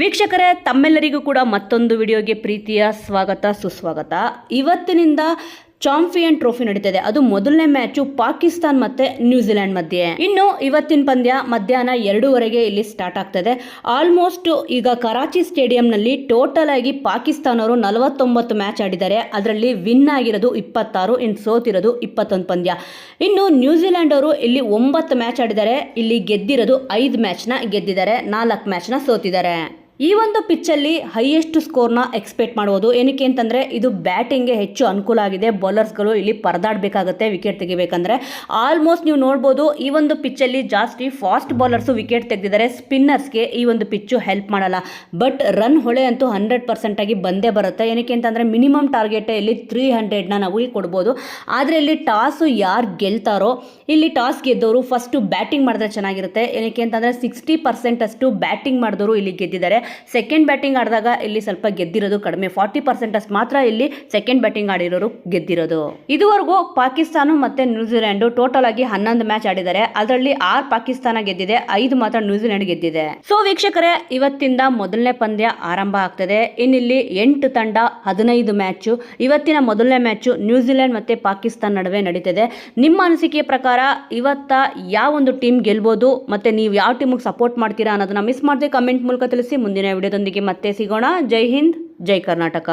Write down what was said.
ವೀಕ್ಷಕರೇ, ತಮ್ಮೆಲ್ಲರಿಗೂ ಕೂಡ ಮತ್ತೊಂದು ವಿಡಿಯೋಗೆ ಪ್ರೀತಿಯ ಸ್ವಾಗತ, ಸುಸ್ವಾಗತ. ಇವತ್ತಿನಿಂದ ಚಾಂಪಿಯನ್ ಟ್ರೋಫಿ ನಡೀತಿದೆ. ಅದು ಮೊದಲನೇ ಮ್ಯಾಚು ಪಾಕಿಸ್ತಾನ್ ಮತ್ತೆ ನ್ಯೂಜಿಲೆಂಡ್ ಮಧ್ಯೆ. ಇನ್ನು ಇವತ್ತಿನ ಪಂದ್ಯ ಮಧ್ಯಾಹ್ನ ಎರಡೂವರೆಗೆ ಇಲ್ಲಿ ಸ್ಟಾರ್ಟ್ ಆಗ್ತದೆ. ಆಲ್ಮೋಸ್ಟ್ ಈಗ ಕರಾಚಿ ಸ್ಟೇಡಿಯಂನಲ್ಲಿ ಟೋಟಲ್ ಆಗಿ ಪಾಕಿಸ್ತಾನವರು ನಲವತ್ತೊಂಬತ್ತು ಮ್ಯಾಚ್ ಆಡಿದ್ದಾರೆ. ಅದರಲ್ಲಿ ವಿನ್ ಆಗಿರೋದು ಇಪ್ಪತ್ತಾರು, ಇನ್ನು ಸೋತಿರೋದು ಇಪ್ಪತ್ತೊಂದು ಪಂದ್ಯ. ಇನ್ನು ನ್ಯೂಜಿಲೆಂಡ್ ಅವರು ಇಲ್ಲಿ ಒಂಬತ್ತು ಮ್ಯಾಚ್ ಆಡಿದ್ದಾರೆ. ಇಲ್ಲಿ ಗೆದ್ದಿರೋದು ಐದು ಮ್ಯಾಚ್ನ ಗೆದ್ದಿದ್ದಾರೆ. ನಾಲ್ಕು ಮ್ಯಾಚ್ನ ಸೋತಿದ್ದಾರೆ. ಈ ಒಂದು ಪಿಚ್ಚಲ್ಲಿ ಹೈಯೆಸ್ಟ್ ಸ್ಕೋರ್ನ ಎಕ್ಸ್ಪೆಕ್ಟ್ ಮಾಡ್ಬೋದು ಏನಕ್ಕೆ ಅಂತಂದರೆ, ಇದು ಬ್ಯಾಟಿಂಗ್ಗೆ ಹೆಚ್ಚು ಅನುಕೂಲ ಆಗಿದೆ. ಬೌಲರ್ಸ್ಗಳು ಇಲ್ಲಿ ಪರದಾಡಬೇಕಾಗುತ್ತೆ ವಿಕೆಟ್ ತೆಗಿಬೇಕಂದ್ರೆ. ಆಲ್ಮೋಸ್ಟ್ ನೀವು ನೋಡ್ಬೋದು, ಈ ಒಂದು ಪಿಚ್ಚಲ್ಲಿ ಜಾಸ್ತಿ ಫಾಸ್ಟ್ ಬೌಲರ್ಸು ವಿಕೆಟ್ ತೆಗೆದಿದ್ದಾರೆ. ಸ್ಪಿನ್ನರ್ಸ್ಗೆ ಈ ಒಂದು ಪಿಚ್ಚು ಹೆಲ್ಪ್ ಮಾಡಲ್ಲ. ಬಟ್ ರನ್ ಹೊಳೆ ಅಂತೂ ಹಂಡ್ರೆಡ್ ಪರ್ಸೆಂಟಾಗಿ ಬಂದೇ ಬರುತ್ತೆ. ಏನಕ್ಕೆ ಅಂತಂದರೆ, ಮಿನಿಮಮ್ ಟಾರ್ಗೆಟ್ ಇಲ್ಲಿ ತ್ರೀ ಹಂಡ್ರೆಡ್ನ ನಾವು ಇಲ್ಲಿ ಕೊಡ್ಬೋದು. ಆದರೆ ಇಲ್ಲಿ ಟಾಸು ಯಾರು ಗೆಲ್ತಾರೋ, ಇಲ್ಲಿ ಟಾಸ್ ಗೆದ್ದವರು ಫಸ್ಟು ಬ್ಯಾಟಿಂಗ್ ಮಾಡಿದ್ರೆ ಚೆನ್ನಾಗಿರುತ್ತೆ. ಏನಕ್ಕೆ ಅಂತಂದರೆ, ಸಿಕ್ಸ್ಟಿ ಪರ್ಸೆಂಟಷ್ಟು ಬ್ಯಾಟಿಂಗ್ ಮಾಡಿದವರು ಇಲ್ಲಿ ಗೆದ್ದಿದ್ದಾರೆ. ಸೆಕೆಂಡ್ ಬ್ಯಾಟಿಂಗ್ ಆಡಿದಾಗ ಇಲ್ಲಿ ಸ್ವಲ್ಪ ಗೆದ್ದಿರೋದು ಕಡಿಮೆ. ಫಾರ್ಟಿ ಪರ್ಸೆಂಟ್ ಅಷ್ಟು ಮಾತ್ರ ಇಲ್ಲಿ ಸೆಕೆಂಡ್ ಬ್ಯಾಟಿಂಗ್ ಆಡಿರೋರು ಗೆದ್ದಿರೋದು. ಇದುವರೆಗೂ ಪಾಕಿಸ್ತಾನ ಮತ್ತೆ ನ್ಯೂಜಿಲೆಂಡ್ ಟೋಟಲ್ ಆಗಿ ಹನ್ನೊಂದು ಮ್ಯಾಚ್ ಆಡಿದ್ದಾರೆ. ಅದರಲ್ಲಿ ಆರ್ ಪಾಕಿಸ್ತಾನ ಗೆದ್ದಿದೆ, ಐದು ಮಾತ್ರ ನ್ಯೂಜಿಲೆಂಡ್ ಗೆದ್ದಿದೆ. ಸೊ ವೀಕ್ಷಕರೇ, ಇವತ್ತಿಂದ ಮೊದಲನೇ ಪಂದ್ಯ ಆರಂಭ ಆಗ್ತದೆ. ಇನ್ನಿಲ್ಲಿ ಎಂಟು ತಂಡ, ಹದಿನೈದು ಮ್ಯಾಚು ಇವತ್ತಿನ ಮೊದಲನೇ ಮ್ಯಾಚು ನ್ಯೂಜಿಲೆಂಡ್ ಮತ್ತೆ ಪಾಕಿಸ್ತಾನ ನಡುವೆ ನಡೀತದೆ. ನಿಮ್ಮ ಅನಿಸಿಕೆಯ ಪ್ರಕಾರ ಇವತ್ತ ಯಾವ ಒಂದು ಟೀಮ್ ಗೆಲ್ಬೋದು, ಮತ್ತೆ ನೀವು ಯಾವ ಟೀಮಿಗೆ ಸಪೋರ್ಟ್ ಮಾಡ್ತೀರಾ ಅನ್ನೋದನ್ನ ಮಿಸ್ ಮಾಡದೆ ಕಮೆಂಟ್ ಮೂಲಕ ತಿಳಿಸಿ. ಮುಂದಿನ ವಿಡಿಯೋದೊಂದಿಗೆ ಮತ್ತೆ ಸಿಗೋಣ. ಜೈ ಹಿಂದ್ ಜೈ ಕರ್ನಾಟಕ.